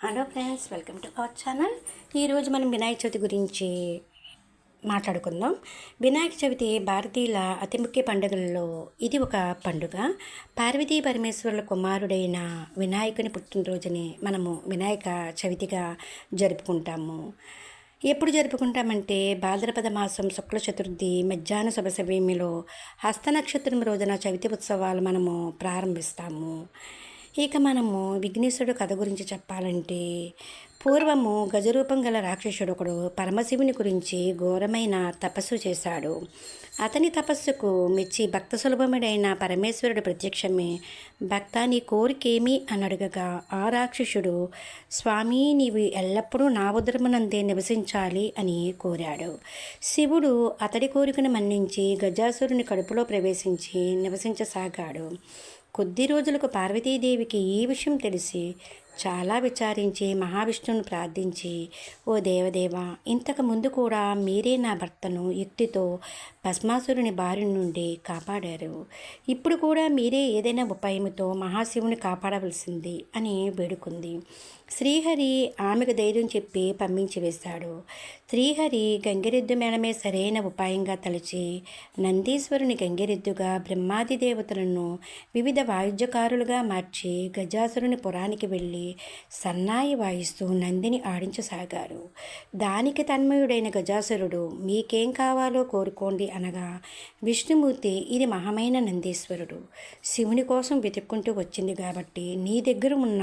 Hello friends welcome to our channel ఈరోజు మనం వినాయక చవితి గురించి మాట్లాడుకుందాం. వినాయక చవితి భారతీయుల అతి ముఖ్య పండుగలలో ఇది ఒక పండుగ. పార్వతీ పరమేశ్వరుల కుమారుడైన వినాయకుని పుట్టినరోజుని మనము వినాయక చవితిగా జరుపుకుంటాము. ఎప్పుడు జరుపుకుంటామంటే భాద్రపద మాసం శుక్ల చతుర్థి మధ్యాహ్న శుభ సమయంలో హస్త నక్షత్రం రోజున చవితి ఉత్సవాలు మనము ప్రారంభిస్తాము. ఇక మనము విఘ్నేశ్వరుడు కథ గురించి చెప్పాలంటే పూర్వము గజరూపం గల రాక్షసుడు ఒకడు పరమశివుని గురించి ఘోరమైన తపస్సు చేశాడు. అతని తపస్సుకు మెచ్చి భక్త సులభముడైన పరమేశ్వరుడు ప్రత్యక్షమే భక్త నీ కోరికేమి అని అడగగా ఆ రాక్షసుడు స్వామి నీవు ఎల్లప్పుడూ నా ఉదరమునందే నివసించాలి అని కోరాడు. శివుడు అతడి కోరికను మన్నించి గజాసురుని కడుపులో ప్రవేశించి నివసించసాగాడు. కొద్ది రోజులకు పార్వతీదేవికి ఈ విషయం తెలిసి చాలా విచారించి మహావిష్ణువును ప్రార్థించి ఓ దేవదేవ ఇంతకు ముందు కూడా మీరే నా భర్తను యుక్తితో భస్మాసురుని బారి నుండి కాపాడారు. ఇప్పుడు కూడా మీరే ఏదైనా ఉపాయముతో మహాశివుని కాపాడవలసింది అని వేడుకుంది. శ్రీహరి ఆమెకు ధైర్యం చెప్పి పంపించి వేశాడు. శ్రీహరి గంగిరెద్దు మేళమే సరైన ఉపాయంగా తలచి నందీశ్వరుని గంగిరెద్దుగా బ్రహ్మాది దేవతలను వివిధ వాయిద్యకారులుగా మార్చి గజాసురుని పురానికి వెళ్ళి సన్నాయి వాయిస్తూ నందిని ఆడించసాగారు. దానికి తన్మయుడైన గజాసురుడు మీకేం కావాలో కోరుకోండి అనగా విష్ణుమూర్తి ఇది మహమైన నందీశ్వరుడు. శివుని కోసం వెతుక్కుంటూ వచ్చింది కాబట్టి నీ దగ్గర ఉన్న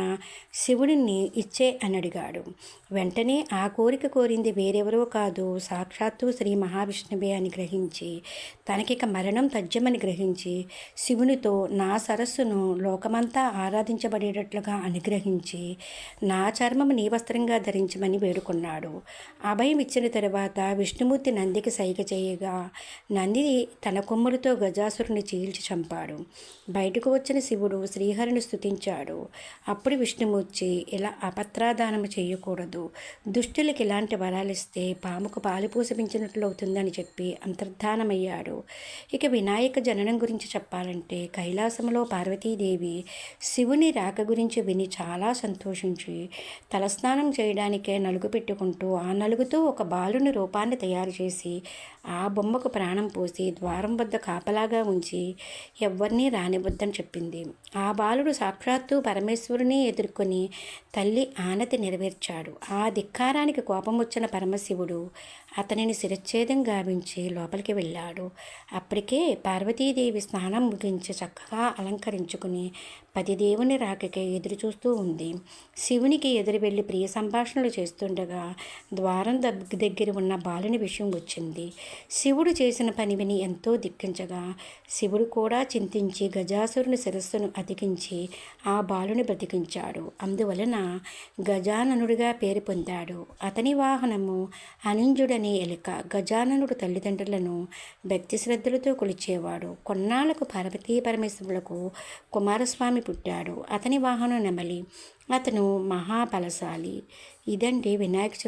శివుడిని ఇచ్చే అని అడిగాడు. వెంటనే ఆ కోరిక కోరింది వేరెవరో కాదు సాక్షాత్తు శ్రీ మహావిష్ణువే అని గ్రహించి తనకిక మరణం తథ్యమని గ్రహించి శివునితో నా సరస్సును లోకమంతా ఆరాధించబడేటట్లుగా అనుగ్రహించి నా చర్మము నీ వస్త్రంగా ధరించమని వేడుకున్నాడు. అభయం ఇచ్చిన తరువాత విష్ణుమూర్తి నందికి సైగ చేయగా నంది తన కొమ్ములతో గజాసురుని చీల్చి చంపాడు. బయటకు వచ్చిన శివుడు శ్రీహరిని స్థుతించాడు అప్పుడు విష్ణుమూర్తి ఇలా అపత్రాదానం చేయకూడదు. దుష్టులకి ఇలాంటి వరాలిస్తే పాముకు పాలు పూసపించినట్లు అవుతుందని చెప్పి అంతర్ధానమయ్యాడు. ఇక వినాయక జననం గురించి చెప్పాలంటే కైలాసంలో పార్వతీదేవి శివుని రాక గురించి విని చాలా సంతోషించి తలస్నానం చేయడానికే నలుగు పెట్టుకుంటూ ఆ నలుగుతో ఒక బాలుని రూపాన్ని తయారు చేసి ఆ బొమ్మకు ప్రాణం పోసి ద్వారం వద్ద కాపలాగా ఉంచి ఎవరినీ రానివద్దని చెప్పింది. ఆ బాలుడు సాక్షాత్తు పరమేశ్వరుని ఎదుర్కొని తల్లి ఆనతి నెరవేర్చాడు. ఆ ధిక్కారానికి కోపం వచ్చిన పరమశివుడు అతనిని శిరచ్ఛేదం గావించి లోపలికి వెళ్ళాడు. అప్పటికే పార్వతీదేవి స్నానం ముగించి చక్కగా అలంకరించుకుని పది దేవుని రాకకే ఎదురు చూస్తూ ఉంది. శివునికి ఎదురు వెళ్ళి ప్రియ సంభాషణలు చేస్తుండగా ద్వారం దగ్గర ఉన్న బాలుని విషయం వచ్చింది శివుడు చేసిన పని విని ఎంతో దిక్కించగా శివుడు కూడా చింతించి గజాసురుని శిరస్సును అతికించి ఆ బాలుని బ్రతికించాడు. అందువలన గజాననుడిగా పేరు పొందాడు. అతని వాహనము అనింజుడని ఎలుక. గజాననుడు తల్లిదండ్రులను భక్తి శ్రద్ధలతో కొలిచేవాడు. కొన్నాళ్ళకు పార్వతీ పరమేశ్వరులకు కుమారస్వామి పుట్టాడు. అతని వాహనం నెమలి. అతను మహాబలశాలి. ఇదండి వినాయక చవితి